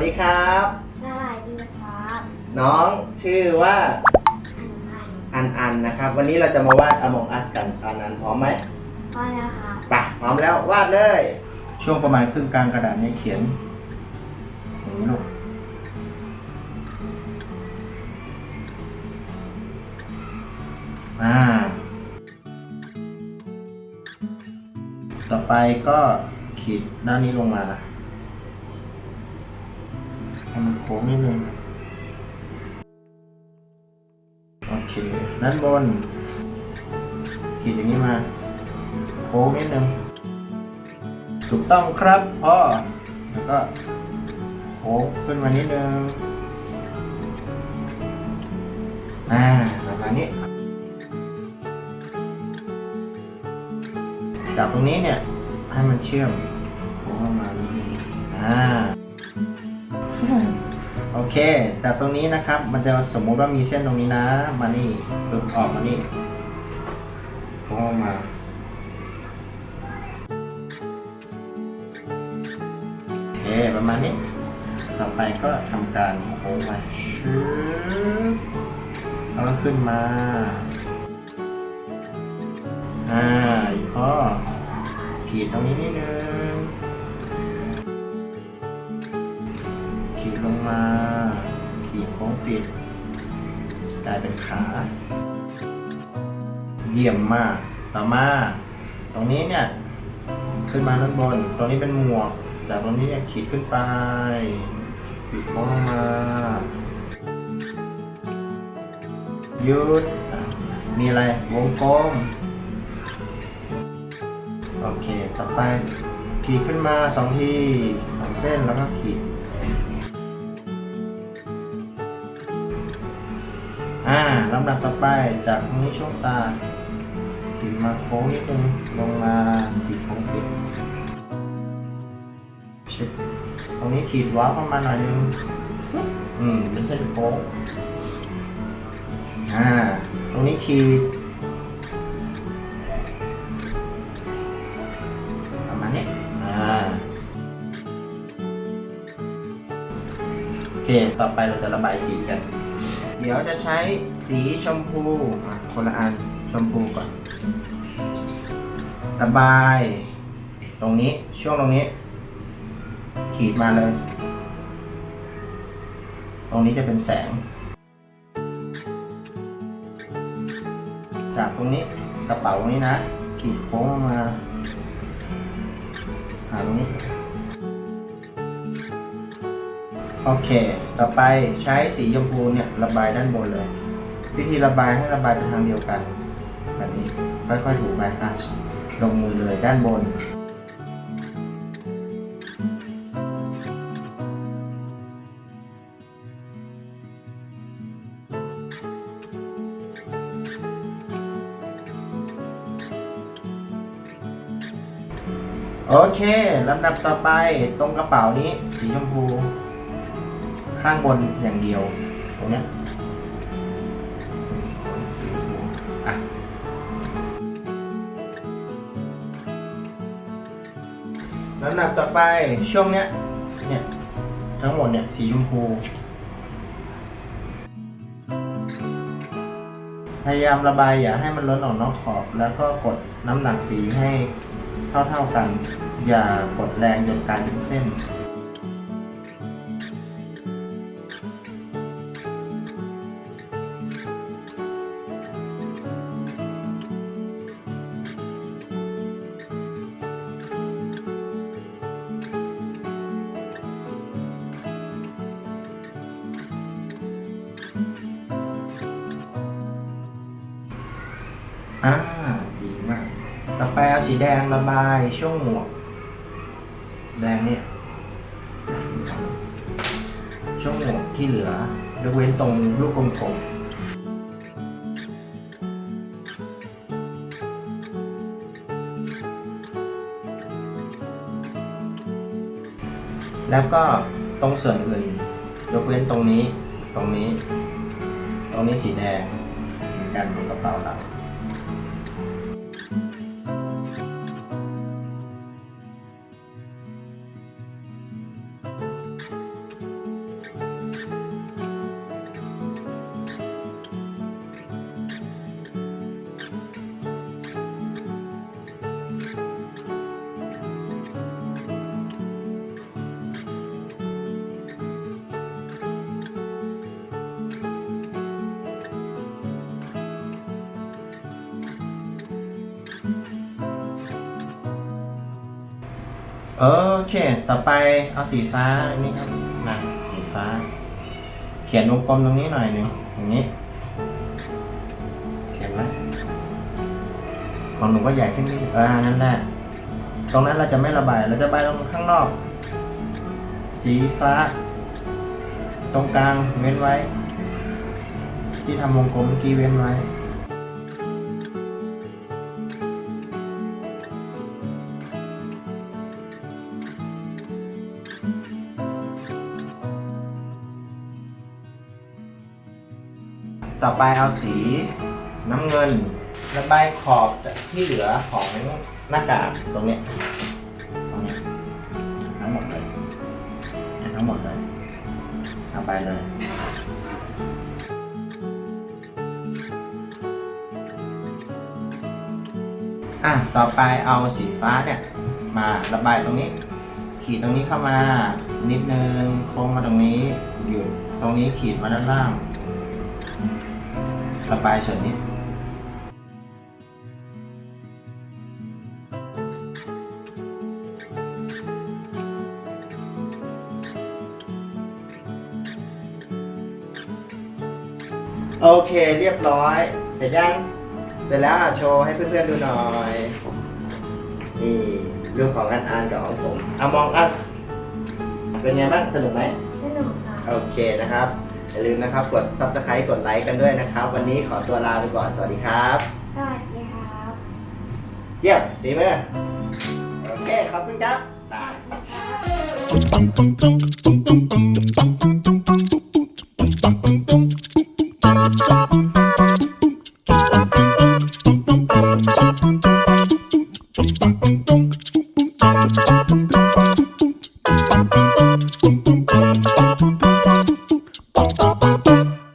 วัสดีครับ สวัสดีครับน้องชื่อว่าอันพันอันอันนะครับ วันนี้เราจะมาวาดอมองอัดกันอันอันพร้อมไหมพ่อนะครับไปพร้อมแล้ววาดเลย ช่วงประมาณครึ่งกลางกระดาษเนี่ยเขียนอย่างนี้ลูกอ่าต่อไปก็ขีดด้านนี้ลงมา ให้มันโค้งนิดนึงโอเคด้านบน ขีดอย่างนี้มาโค้งนิดนึงถูกต้องครับพ่อแล้วก็โค้งขึ้นมานิดนึงอ่าประมาณนี้ จากตรงนี้เนี่ย ให้มันเชื่อมโค้งประมาณนี้อ่า โอเคจากตรงนี้นะครับ มันจะสมมุติว่ามีเส้นตรงนี้นะ มานี่ปึ๊บออกมานี่โค้งอมาโอเคประมาณนี้ ต่อไปก็ทำการโค้งมาชืบแล้วก็ขึ้นมา อ่าอีกข้อขีดตรงนี้นิดนึง ปิดกลายเป็นขา เยี่ยมมากต่อมา ตรงนี้เนี่ย ขึ้นมาด้านบน ตรงนี้เป็นหมวก จากตรงนี้เนี่ยขีดขึ้นไปขีดโค้งลงมายุดมีอะไร วงกลม โอเค ต่อไป ขีดขึ้นมาสองทีสองเส้นแล้วก็ขีด อ่าลำดับต่อไปจากตรงนี้ช่วงตาขีดมาโค้งนิดนึงลงมาขีดโค้งปิดชิดตรงนี้ขีดว้าวประมาณหน่อยนึงอืมเป็นเส้นโค้งอ่าตรงนี้ขีดประมาณนี้อ่าโอเคต่อไปเราจะระบายสีกัน ดี๋ยวจะใช้สีชมพูอะคนละอันชมพูก่อน ระบาย ตรงนี้ช่วงตรงนี้ ขีดมาเลย ตรงนี้จะเป็นแสง จากตรงนี้กระเป๋านี้นะ ขีดโค้งมาหาตรงนี้ โอเค ต่อไปใช้สีชมพูเนี่ยระบายด้านบนเลย วิธีระบายให้ระบายไปทางเดียวกัน แบบนี้ค่อยๆถูไปอะลงมือเลยด้านบนโอเค ลำดับต่อไปตรงกระเป๋านี้สีชมพู ข้างบนอย่างเดียว ตรงเนี้ยอะลำดับต่อไปช่วงเนี้ยเนี่ยทั้งหมดเนี่ยสีชมพูพยายามระบายอย่าให้มันล้นออกนอกขอบ แล้วก็กดน้ำหนักสีให้เท่าๆกัน อย่ากดแรงจนกลายเป็นเส้น อ่าดีมากต่อไปเอาสีแดงระบายช่วงหมวกแดงเนี่ยช่วงหมวกที่เหลือยกเว้นตรงลูกกลมๆแล้วก็ตรงส่วนอื่น ยกเว้นตรงนี้ ตรงนี้ ตรงนี้สีแดงเหมือนกันบนกระเป๋าเรา โอเค ต่อไปเอาสีฟ้าอันนี้ครับมาสีฟ้า เขียนวงกลมตรงนี้หน่อยหนึ่งอย่างนี้เห็นไหมของหนูก็ใหญ่ขึ้นนิดอ่านั่นแหละตรงนั้นเราจะไม่ระบายเราจะระบายตรงข้างนอก สีฟ้า ตรงกลางเว้นไว้ ที่ทำวงกลมเมื่อกี้เว้นไว้ ต่อไปเอาสีน้ำเงินระบายขอบที่เหลือของหน้ากากตรงเนี้ยตรงเนี้ยทั้งหมดเลยเนี่ยทั้งหมดเลยเอาไปเลยอะต่อไปเอาสีฟ้าเนี่ยมาระบายตรงนี้ ขีดตรงนี้เข้ามานิดนึงโค้งมาตรงนี้หยุดตรงนี้ขีดมาด้านล่าง ระบายส่วนนี้ โอเคเรียบร้อย เสร็จยังเสร็จแล้วอะโชว์ให้เพื่อนๆดูหน่อย นี่รูปของอันอันกับของผม Among Us เป็นไงบ้าง สนุกไหม สนุกค่ะ โอเคนะครับ อย่าลืมนะครับ กด Subscribe กดไลค์กันด้วยนะครับ วันนี้ขอตัวลาไปก่อน สวัสดีครับ สวัสดีครับเยี่ยมดีไหมโอเค ขอบคุณครับได้ Bum bum bum bum bum bum bum bum bum bum bum bum